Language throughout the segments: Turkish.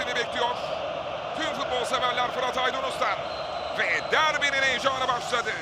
sesini bekliyor. Tüm futbol severler Fırat Aydınus'tan. Ve derbinin heyecanı başladı.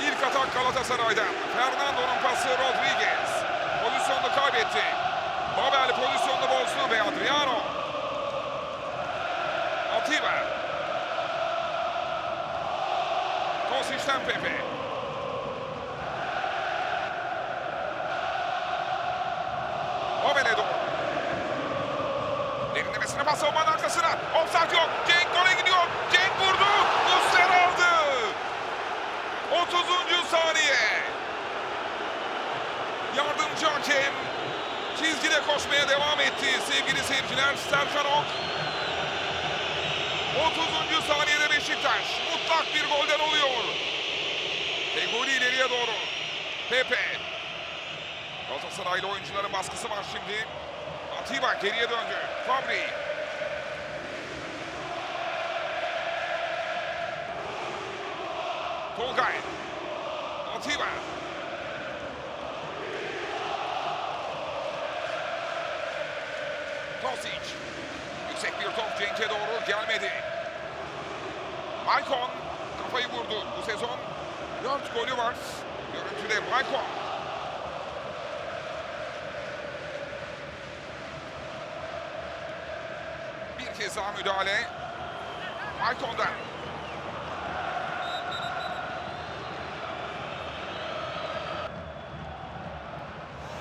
İlk atak Galatasaray'dan. Fernando'nun pası Rodriguez. Pozisyonunu kaybetti. Babel pozisyonunu bozdu ve Adriano. Atiba. Kosic'ten Pepe. Offside yok. Cenk gole gidiyor. Cenk vurdu. Muslera aldı. 30. saniye. Yardımcı hakem çizgide koşmaya devam etti sevgili seyirciler. Serkan Ok 30. saniyede Beşiktaş mutlak bir golden oluyor. Ve golü ileriye doğru. Pepe. Galatasaraylı oyuncuların baskısı var şimdi. Atiba geriye döndü. Fabri. Tolgay. Atiba. Tosic. Yüksek bir top Cenk'e doğru gelmedi. Maicon kafayı vurdu. Bu sezon 4 golü var. Görüntüde Maicon. Bir kez daha müdahale. Maicon'dan.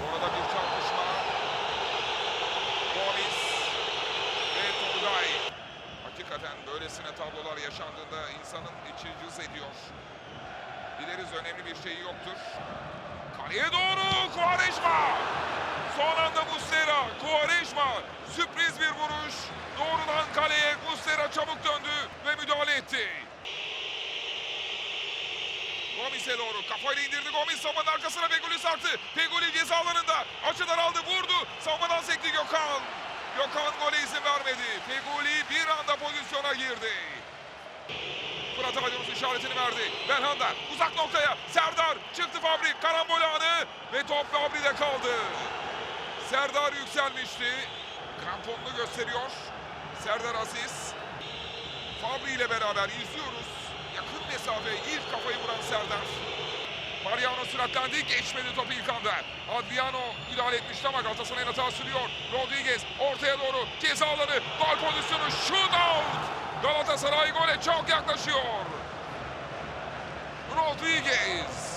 Bu arada bir çarpışma. Gomis ve Tolgay. Hakikaten böylesine tablolar yaşandığında insanın içi cız ediyor. Dileriz önemli bir şeyi yoktur. Kaleye doğru Quaresma. Son anda Muslera. Quaresma. Sürpriz bir vuruş. Doğrudan kaleye Muslera çabuk döndü ve müdahale etti. Gomis'e doğru kafayla indirdi Gomis savunmanın arkasına Peguli sarktı. Peguli ceza alanında açıdan aldı vurdu. Savunmadan sekti Gökhan. Gökhan gole izin vermedi. Peguli bir anda pozisyona girdi. Fırat Aydınus işaretini verdi. Belhanda uzak noktaya. Serdar çıktı Fabri. Karambol anı ve top Fabri'de kaldı. Serdar yükselmişti. Kramponunu gösteriyor. Serdar Aziz. Fabri ile beraber izliyoruz. Yakın mesafe ilk kafayı vuran Serdar. Mariano süratlendi. Geçmedi topu ilk anda. Adriano müdahale etmişti ama Galatasaray'ın hata sürüyor. Rodriguez ortaya doğru ceza alanı. Gol pozisyonu. Shootout. Galatasaray gole çok yaklaşıyor. Rodriguez.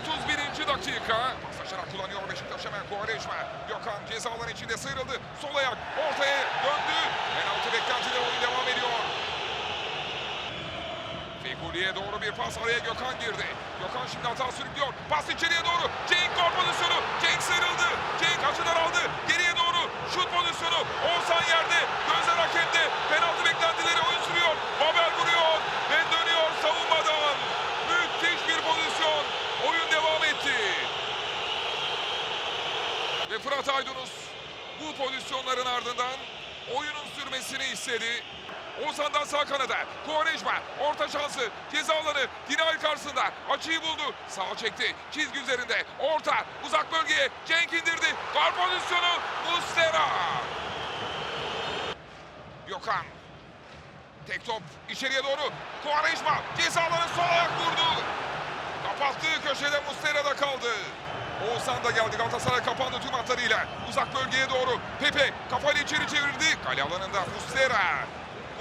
31. dakika. Paslaşarak kullanıyor Beşiktaş hemen Quaresma. Gökhan ceza alanı içinde sıyrıldı. Sol ayak ortaya döndü. Penaltı beklentileri oyun devam ediyor. Fegoli'ye doğru bir pas araya Gökhan girdi. Gökhan şimdi hata sürüklüyor. Pas içeriye doğru. Cenk gol pozisyonu. Cenk sıyrıldı. Cenk açıdan aldı. Geriye doğru. Şut pozisyonu. Oğuzhan yerde. Gözler hakemde. Penaltı beklentileri oyun sürüyor. Babel vuruyor. Ve dönüyor savunmadan. Müthiş bir pozisyon. Oyun devam etti. Ve Fırat Aydınus bu pozisyonların ardından oyunun sürmesini istedi. Oğuzhan'dan sağ kanada. Quaresma orta şansı. Ceza alanı. Dinay karşısında. Açıyı buldu. Sağa çekti. Çizgi üzerinde. Orta. Uzak bölgeye. Cenk indirdi. Gol pozisyonu. Mustera. Gökhan. Tek top içeriye doğru. Quaresma. Ceza alanı sol ayak vurdu. Kapattığı köşede Mustera'da kaldı. Oğuzhan da geldi. Galatasaray kapandı tüm hatlarıyla. Uzak bölgeye doğru. Pepe kafayla içeri çevirdi. Kale alanında Mustera.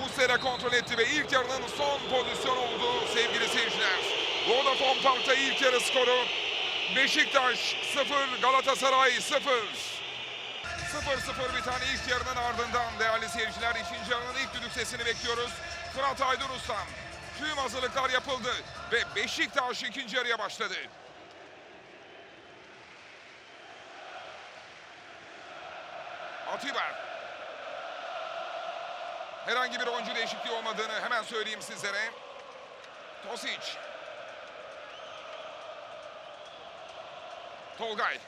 Mustera kontrol etti ve ilk yarının son pozisyonu oldu sevgili seyirciler. Vodafone Park'ta ilk yarı skoru. Beşiktaş 0, Galatasaray 0. 0-0 biten ilk yarının ardından değerli seyirciler ikinci yarının ilk düdük sesini bekliyoruz. Fırat Aydınus'tan tüm hazırlıklar yapıldı ve Beşiktaş ikinci yarıya başladı. Atiba. Herhangi bir oyuncu değişikliği olmadığını hemen söyleyeyim sizlere. Tosic. Tolgay.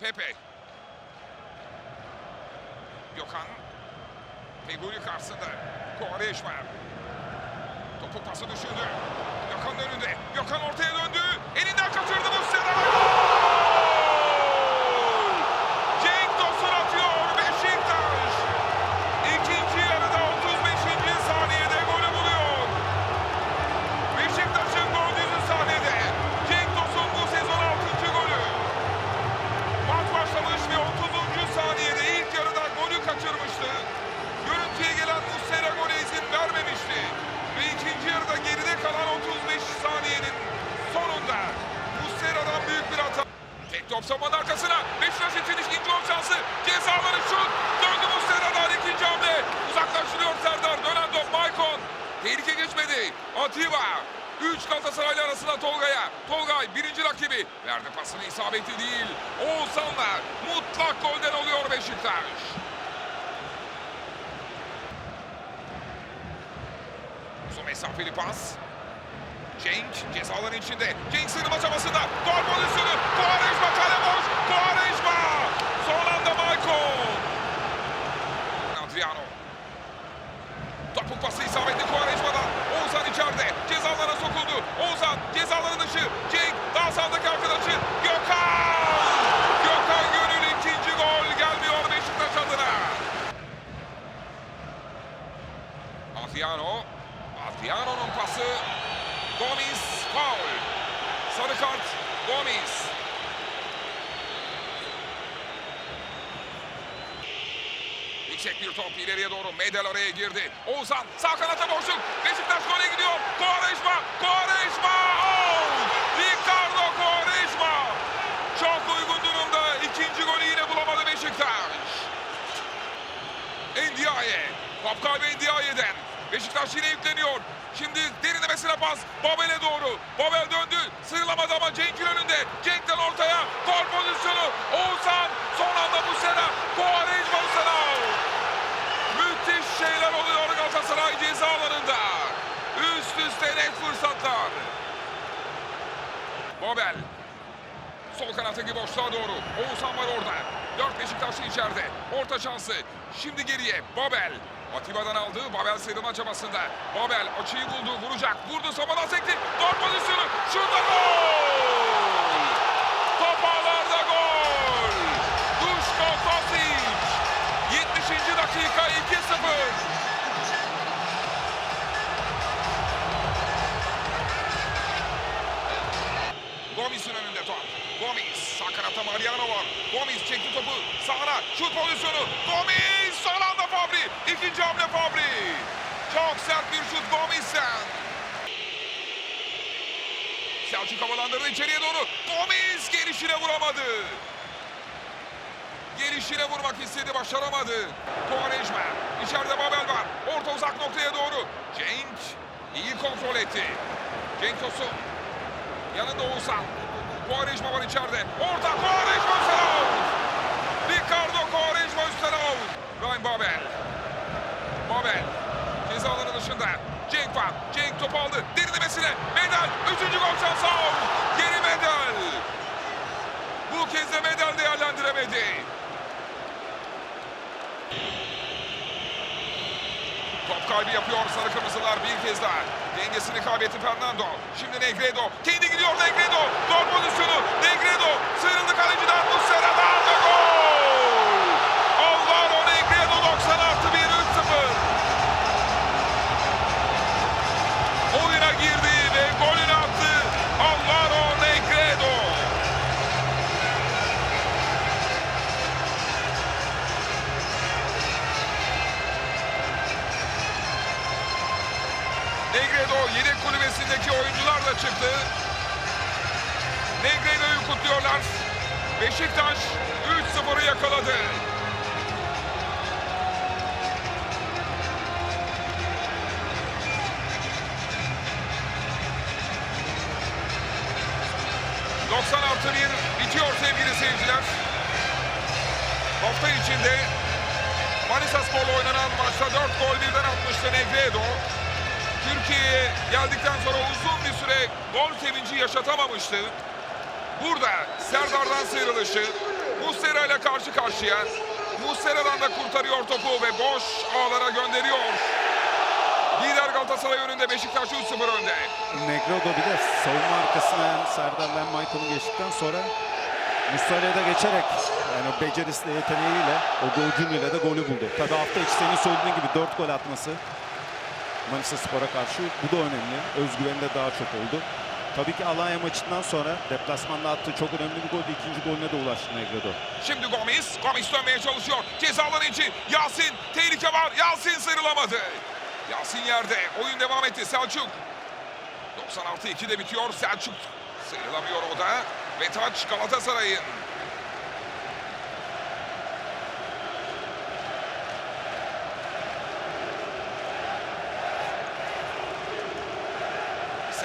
Pepe. Gökhan. Feguli karşısında. Quaresma. Topu pası düşürdü. Gökhan'ın önünde. Gökhan ortaya döndü. Elinden kaçırdı Muslera. Tehlike geçmedi. Atiba. Üç Galatasaraylı arasında Tolga'ya. Tolgay birinci rakibi. Verdi pasını isabetli değil. Oğuzhan'la mutlak golden oluyor Beşiktaş. Uzun mesafeli pas. Cenk cezaların içinde. Cenk sırma çabasında. Gol pozisyonu. Quaresma kale boş. Quaresma. Son anda Michael. Adriano. Topuk pası isabetli Quaresma'dan. Oğuzhan içeride. Cezalara sokuldu. Oğuzhan cezaların dışı. Cenk daha sağdaki arkadaşı. Gökhan. Gökhan Gönül ikinci gol gelmiyor Beşiktaş adına. Adriano. Adriano'nun pası. Gomis foul. Sarı kart Gomis. Yüksek bir top ileriye doğru. Medel oraya girdi. Oğuzhan sağ kanata boşluk. Beşiktaş gole gidiyor. Quaresma. Quaresma. Out. Ricardo Quaresma. Çok uygun durumda. İkinci golü yine bulamadı Beşiktaş. Endiaye. Top kaybı Endiaye'den. Beşiktaş yine yükleniyor. Şimdi derinlemesine pas. Babel'e doğru. Babel döndü. Sıyrılamadı ama Cenk'in önünde. Cenk'ten ortaya. Gol pozisyonu. Oğuzhan. Son anda bu sene out. Müthiş şeyler oluyor Galatasaray ceza. Üst üste net fırsatlar. Babel. Sol kanattaki boşluğa doğru. Oğuzhan var orada. Dört Beşiktaşlı içeride. Orta şansı. Şimdi geriye. Babel. Atiba'dan aldı. Babel sıyrılma çabasında. Babel açıyı buldu. Vuracak. Vurdu. Sobadan sekti. Gol pozisyonu. Şurada gol. Top ağlarda gol. Duško Tosic. 70. dakika 2-0. Gomis'in önünde top. Gomis. Sağ kanatta Mariano var. Gomis çekti topu sağına. Şut pozisyonu. Gomis. Son anda Fabri. İkinci hamle Fabri. Çok sert bir şut Gomis'ten. Selçuk havalandırdı içeriye doğru. Gomis gelişine vuramadı. Gelişine vurmak istedi başaramadı. Quaresma. İçeride Babel var. Orta uzak noktaya doğru. Cenk iyi kontrol etti. Cenk Tosun. Yanında Oğuzhan. Quaresma var içeride. Orta Quaresma üstten out. Ricardo Quaresma üstten out. Ryan Babel. Babel. Ceza alanı dışında. Cenk var. Cenk topu aldı. Derinlemesine. Medel. Üçüncü gol şansı out. Geri Medel. Bu kez de Medel değerlendiremedi. Top kaybı yapıyor sarı kırmızılar bir kez daha. Dengesini kaybetti Fernando. Şimdi Negredo. Kendi gidiyor Negredo. Gol pozisyonu. Negredo. Sıyrıldı kaleciden. Muslera'dan da gol. Negredo yedek kulübesindeki oyuncular da çıktı. Negredo'yu kutluyorlar. Beşiktaş 3-0'ı yakaladı. ...90 artı 1 bitiyor sevgili seyirciler. Hafta içinde Manisa Spor'la oynanan maçta 4 gol birden atmıştı Negredo. Türkiye'ye geldikten sonra uzun bir süre gol sevinci yaşatamamıştı. Burada Serdar'dan sıyrılışı, Muslera ile karşı karşıya. Muslera'dan da kurtarıyor topu ve boş ağlara gönderiyor. Lider Galatasaray önünde Beşiktaş 3-0 önde. Negrodo bir de savunma arkasına yani Serdar'la Michael'ın geçtikten sonra Muslera'ya da geçerek yani becerisiyle yeteneğiyle o golcülüğüyle de golü buldu. Tabii hafta içi senin söylediğin gibi 4 gol atması Manisa Spor'a karşı bu da önemli. Özgüveni de daha çok oldu. Tabii ki Alanya maçından sonra deplasmanda attığı çok önemli bir goldü. İkinci golüne de ulaştı Negredo. Şimdi Gomis, Gomis dönmeye çalışıyor. Cezalar içi Yasin, tehlike var. Yasin sıyrılamadı. Yasin yerde, oyun devam etti. Selçuk. 96-2'de bitiyor. Selçuk sıyrılamıyor o da. Ve taç Galatasaray'ın.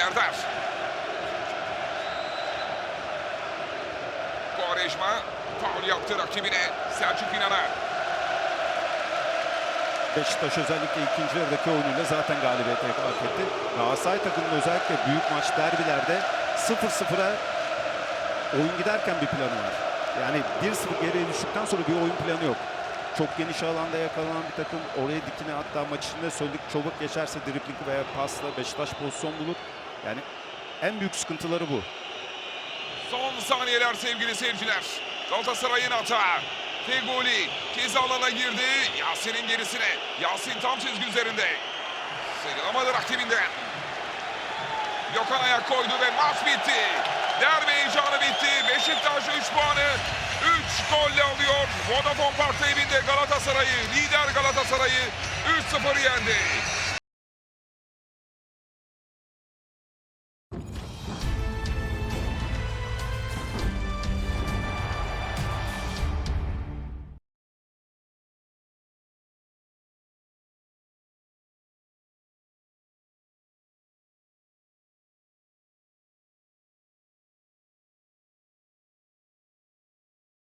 Serdar. Quaresma faul yaptı rakibine. Selçuk İnan'a. Beşiktaş özellikle ikinci yarıdaki oyunuyla zaten galibiyete hak etti. Galatasaray takımının özellikle büyük maç derbilerde 0-0'a oyun giderken bir planı var. Yani 1-0 geriye düştükten sonra bir oyun planı yok. Çok geniş alanda yakalanan bir takım oraya dikine hatta maç içinde söyledik çabuk geçerse dribling veya pasla Beşiktaş pozisyon bulur. Yani en büyük sıkıntıları bu. Son saniyeler sevgili seyirciler. Galatasaray'ın hata. Fegoli ceza alana girdi. Yasin'in gerisine. Yasin tam çizgi üzerinde. Sıyrılamadı rakibinden. Gökhan ayak koydu ve maç bitti. Derbi heyecanı bitti. Beşiktaş 3 puanı 3 golle alıyor. Vodafone Park'ta evinde Galatasaray'ı, lider Galatasaray'ı 3-0 yendi.